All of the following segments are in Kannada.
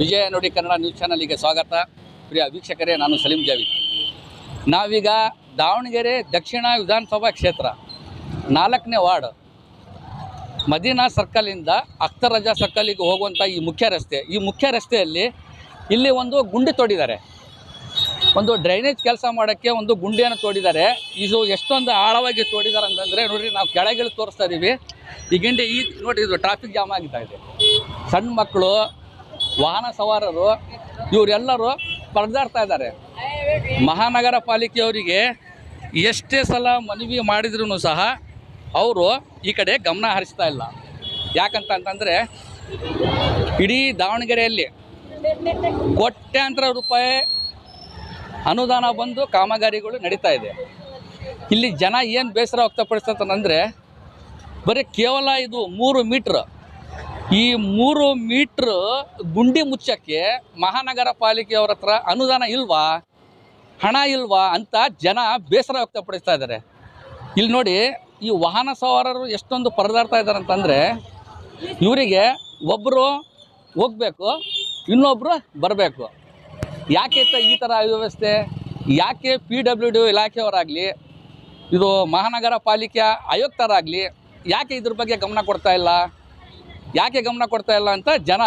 ವಿಜಯ ನುಡಿ ಕನ್ನಡ ನ್ಯೂಸ್ ಚಾನಲ್ಗೆ ಸ್ವಾಗತ. ಪ್ರಿಯ ವೀಕ್ಷಕರೇ, ನಾನು ಸಲೀಂ ಜಾವಿದ್. ನಾವೀಗ ದಾವಣಗೆರೆ ದಕ್ಷಿಣ ವಿಧಾನಸಭಾ ಕ್ಷೇತ್ರ, ನಾಲ್ಕನೇ ವಾರ್ಡ್, ಮದೀನಾ ಸರ್ಕಲಿಂದ ಅಕ್ತರ್ ರಜಾ ಸರ್ಕಲಿಗೆ ಹೋಗುವಂಥ ಈ ಮುಖ್ಯ ರಸ್ತೆ. ಈ ಮುಖ್ಯ ರಸ್ತೆಯಲ್ಲಿ ಇಲ್ಲಿ ಒಂದು ಗುಂಡಿ ತೋಡಿದ್ದಾರೆ. ಒಂದು ಡ್ರೈನೇಜ್ ಕೆಲಸ ಮಾಡೋಕ್ಕೆ ಒಂದು ಗುಂಡಿಯನ್ನು ತೋಡಿದ್ದಾರೆ. ಇದು ಎಷ್ಟೊಂದು ಆಳವಾಗಿ ತೋಡಿದ್ದಾರೆ ಅಂತಂದರೆ ನೋಡಿರಿ, ನಾವು ಕೆಳಗಿಳಿ ತೋರಿಸ್ತಾ ಇದ್ದೀವಿ ಈ ಗುಂಡಿ ಈ ನೋಡಿ ಇದು ಟ್ರಾಫಿಕ್ ಜಾಮ್ ಆಗ್ತಾ ಇದೆ ಸಣ್ಣ ಮಕ್ಕಳು ವಾಹನ ಸವಾರರು, ಇವರೆಲ್ಲರೂ ಪರದಾಡ್ತಾ ಇದ್ದಾರೆ. ಮಹಾನಗರ ಪಾಲಿಕೆಯವರಿಗೆ ಎಷ್ಟೇ ಸಲ ಮನವಿ ಮಾಡಿದ್ರೂ ಸಹ ಅವರು ಈ ಕಡೆ ಗಮನ ಹರಿಸ್ತಾ ಇಲ್ಲ. ಯಾಕಂತ ಅಂತಂದರೆ, ಇಡೀ ದಾವಣಗೆರೆಯಲ್ಲಿ ಕೋಟ್ಯಾಂತರ ರೂಪಾಯಿ ಅನುದಾನ ಬಂದು ಕಾಮಗಾರಿಗಳು ನಡೀತಾ ಇದೆ. ಇಲ್ಲಿ ಜನ ಏನು ಬೇಸರ ವ್ಯಕ್ತಪಡಿಸ್ತಂತಂದರೆ ಬರೀ ಕೇವಲ ಇದು ಮೂರು ಮೀಟ್ರ್ ಈ ಮೂರು ಮೀಟ್ರ್ ಗುಂಡಿ ಮುಚ್ಚಕ್ಕೆ ಮಹಾನಗರ ಪಾಲಿಕೆಯವ್ರ ಹತ್ರ ಅನುದಾನ ಇಲ್ವಾ? ಹಣ ಇಲ್ವಾ ಅಂತ ಜನ ಬೇಸರ ವ್ಯಕ್ತಪಡಿಸ್ತಾ ಇದ್ದಾರೆ. ಇಲ್ಲಿ ನೋಡಿ, ಈ ವಾಹನ ಸವಾರರು ಎಷ್ಟೊಂದು ಪರದಾಡ್ತಾ ಇದ್ದಾರೆ ಅಂತಂದರೆ, ಇವರಿಗೆ ಒಬ್ಬರು ಹೋಗಬೇಕು ಇನ್ನೊಬ್ಬರು ಬರಬೇಕು. ಯಾಕೆ ಈ ಥರ ಅವ್ಯವಸ್ಥೆ ಯಾಕೆ ಪಿ ಡಬ್ಲ್ಯೂ ಡಿ ಇಲಾಖೆಯವರಾಗಲಿ, ಇದು ಮಹಾನಗರ ಪಾಲಿಕೆ ಆಯುಕ್ತರಾಗಲಿ, ಯಾಕೆ ಇದ್ರ ಬಗ್ಗೆ ಗಮನ ಕೊಡ್ತಾ ಇಲ್ಲ? ಯಾಕೆ ಗಮನ ಕೊಡ್ತಾ ಇಲ್ಲ ಅಂತ ಜನ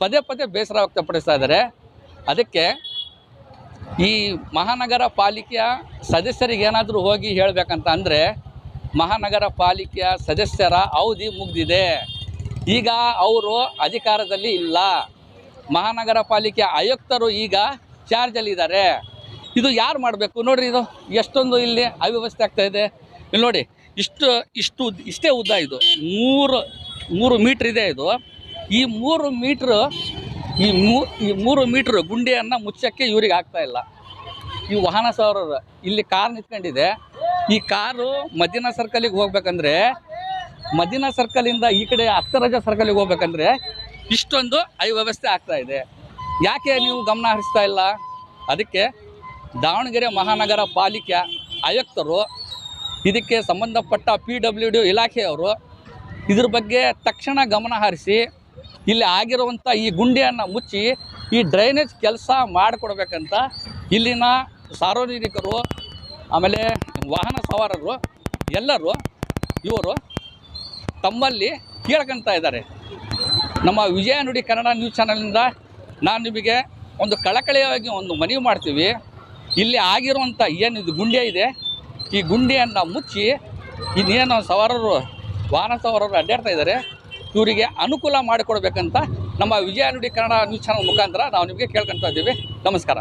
ಪದೇ ಪದೇ ಬೇಸರ ವ್ಯಕ್ತಪಡಿಸ್ತಾ ಇದ್ದಾರೆ. ಅದಕ್ಕೆ ಈ ಮಹಾನಗರ ಪಾಲಿಕೆಯ ಸದಸ್ಯರಿಗೆ ಏನಾದರೂ ಹೋಗಿ ಹೇಳಬೇಕಂತ ಅಂದರೆ ಮಹಾನಗರ ಪಾಲಿಕೆಯ ಸದಸ್ಯರ ಅವಧಿ ಮುಗಿದಿದೆ. ಈಗ ಅವರು ಅಧಿಕಾರದಲ್ಲಿ ಇಲ್ಲ. ಮಹಾನಗರ ಪಾಲಿಕೆ ಆಯುಕ್ತರು ಈಗ ಚಾರ್ಜಲ್ಲಿದ್ದಾರೆ ಇದು ಯಾರು ಮಾಡಬೇಕು ನೋಡಿರಿ ಇದು? ಎಷ್ಟೊಂದು ಇಲ್ಲಿ ಅವ್ಯವಸ್ಥೆ ಆಗ್ತಾ ಇದೆ. ಇಲ್ಲಿ ನೋಡಿ, ಇಷ್ಟು ಇಷ್ಟು, ಇಷ್ಟೇ ಉದ್ದ ಇದು. ಮೂರು ಮೂರು ಮೀಟ್ರ್ ಇದೆ ಇದು. ಈ ಮೂರು ಮೀಟ್ರ್, ಈ ಮೂ, ಈ ಮೂರು ಮೀಟ್ರ್ ಗುಂಡಿಯನ್ನು ಮುಚ್ಚಕ್ಕೆ ಇವ್ರಿಗೆ ಆಗ್ತಾ ಇಲ್ಲ. ಈ ವಾಹನ ಸವಾರರು, ಇಲ್ಲಿ ಕಾರ್ ನಿಂತ್ಕೊಂಡಿದೆ. ಈ ಕಾರು ಮದೀನಾ ಸರ್ಕಲಿಗೆ ಹೋಗ್ಬೇಕಂದ್ರೆ, ಮದೀನಾ ಸರ್ಕಲಿಂದ ಈ ಕಡೆ ಅಕ್ತರಜ ಸರ್ಕಲಿಗೆ ಹೋಗ್ಬೇಕಂದ್ರೆ ಇಷ್ಟೊಂದು ಐ ವ್ಯವಸ್ಥೆ ಆಗ್ತಾ ಇದೆ. ಯಾಕೆ ನೀವು ಗಮನ ಹರಿಸ್ತಾ ಇಲ್ಲ? ಅದಕ್ಕೆ ದಾವಣಗೆರೆ ಮಹಾನಗರ ಪಾಲಿಕೆ ಆಯುಕ್ತರು, ಇದಕ್ಕೆ ಸಂಬಂಧಪಟ್ಟ ಪಿ ಡಬ್ಲ್ಯೂ ಡಿ ಇಲಾಖೆಯವರು ಇದ್ರ ಬಗ್ಗೆ ತಕ್ಷಣ ಗಮನ ಹರಿಸಿ, ಇಲ್ಲಿ ಆಗಿರುವಂಥ ಈ ಗುಂಡಿಯನ್ನು ಮುಚ್ಚಿ, ಈ ಡ್ರೈನೇಜ್ ಕೆಲಸ ಮಾಡಿಕೊಡ್ಬೇಕಂತ ಇಲ್ಲಿನ ಸಾರ್ವಜನಿಕರು, ಆಮೇಲೆ ವಾಹನ ಸವಾರರು, ಎಲ್ಲರೂ, ಇವರು ತಮ್ಮಲ್ಲಿ ಕೇಳ್ಕೊತಾ ಇದ್ದಾರೆ. ನಮ್ಮ ವಿಜಯ ನುಡಿ ಕನ್ನಡ ನ್ಯೂಸ್ ಚಾನಲಿಂದ ನಾನು ನಿಮಗೆ ಒಂದು ಕಳಕಳಿಯಾಗಿ ಒಂದು ಮನವಿ ಮಾಡ್ತೀವಿ. ಇಲ್ಲಿ ಆಗಿರುವಂಥ ಏನಿದು ಗುಂಡಿ ಇದೆ, ಈ ಗುಂಡಿಯನ್ನು ಮುಚ್ಚಿ, ಇನ್ನೇನು ಸವಾರರು ವಾಹನ ಸವಾರರು ಅಡ್ಡಾಡ್ತಾ ಇದ್ದಾರೆ. ಇವರಿಗೆ ಅನುಕೂಲ ಮಾಡಿಕೊಡ್ಬೇಕಂತ ನಮ್ಮ ವಿಜಯ ನುಡಿ ಕನ್ನಡ ನ್ಯೂಸ್ ಚಾನಲ್ ಮುಖಾಂತರ ನಾವು ನಿಮಗೆ ಕೇಳ್ಕೊಂತ ಇದ್ದೀವಿ. ನಮಸ್ಕಾರ.